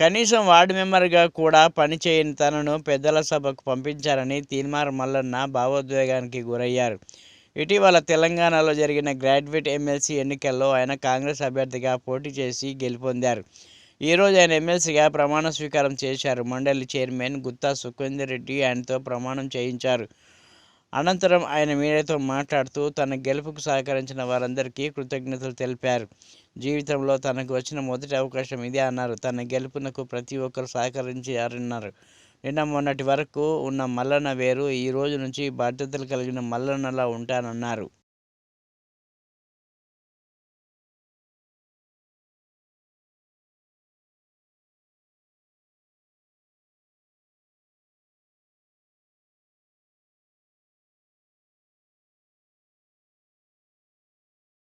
కనీసం వార్డు మెంబర్గా కూడా పనిచేయని తనను పెద్దల సభకు పంపించారని తీన్మార్ మల్లన్న భావోద్వేగానికి గురయ్యారు. ఇటీవల తెలంగాణలో జరిగిన గ్రాడ్యుయేట్ ఎమ్మెల్సీ ఎన్నికల్లో ఆయన కాంగ్రెస్ అభ్యర్థిగా పోటీ చేసి గెలుపొందారు. ఈరోజు ఆయన ఎమ్మెల్సీగా ప్రమాణ స్వీకారం చేశారు. మండలి చైర్మన్ గుత్తా సుఖేందర్ రెడ్డి ఆయనతో ప్రమాణం చేయించారు. అనంతరం ఆయన మీడియాతో మాట్లాడుతూ తన గెలుపుకు సహకరించిన వారందరికీ కృతజ్ఞతలు తెలిపారు. జీవితంలో తనకు వచ్చిన మొదటి అవకాశం ఇదే అన్నారు. తన గెలుపునకు ప్రతి ఒక్కరు సహకరించారన్నారు. నిన్న మొన్నటి వరకు ఉన్న మల్లన్న వేరు ఈ రోజు నుంచి బాధ్యతలు కలిగిన మల్లన్నలా ఉంటానన్నారు.